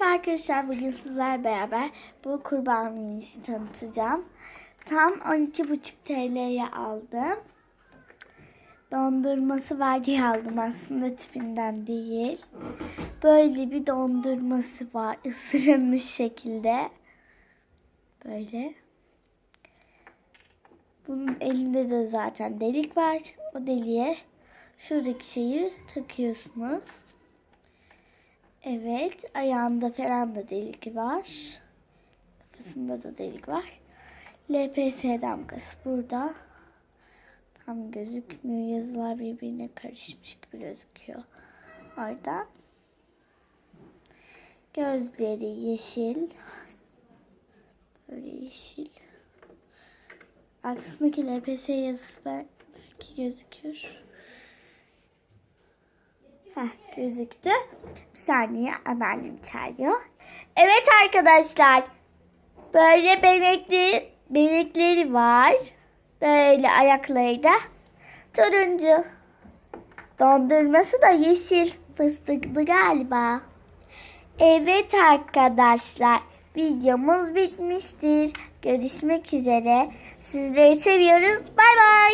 Merhaba arkadaşlar. Bugün sizler beraber bu kurban minisi tanıtacağım. Tam 12,5 TL'ye aldım. Dondurması var diye aldım aslında tipinden değil. Böyle bir dondurması var ısırılmış şekilde. Böyle. Bunun elinde de zaten delik var. O deliğe şuradaki şeyi takıyorsunuz. Evet, ayağında falan da delik var. Kafasında da delik var. LPS damgası burada. Tam gözükmüyor. Yazılar birbirine karışmış gibi gözüküyor. Oradan. Gözleri yeşil. Böyle yeşil. Arkasındaki LPS yazısı belki gözüküyor. Heh, gözüktü. Saniye anneannem çağırıyor. Evet arkadaşlar. Böyle benekli, benekleri var. Böyle ayakları da turuncu. Dondurması da yeşil. Fıstıklı galiba. Evet arkadaşlar. Videomuz bitmiştir. Görüşmek üzere. Sizleri seviyoruz. Bay bay.